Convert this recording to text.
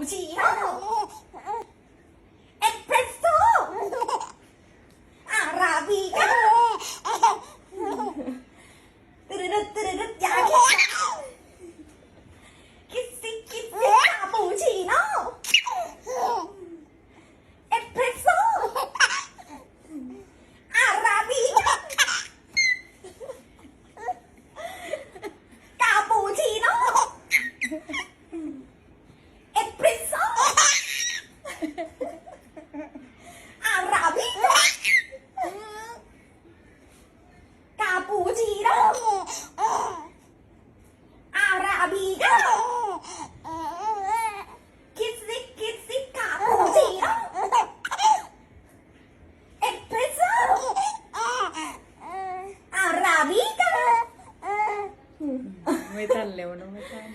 ปูชิโน่เอสเปรสโซ่อาราบิก้าตึ๊ดตึ๊ดตึ๊ดตึ๊ดยาคิดคิดสิคิดสิคาปูชิโน่เอสเปรสโซ่อาราบิก้ากาปูชิโน่เอสเปรสโซ่ อาราบิกากาปูชิโน่อาราบิกคิดสิคิดสิคาปูชิโน่เอสเปรสโซอาราบิก้าไม่ทันเร็วนะไม่ทัน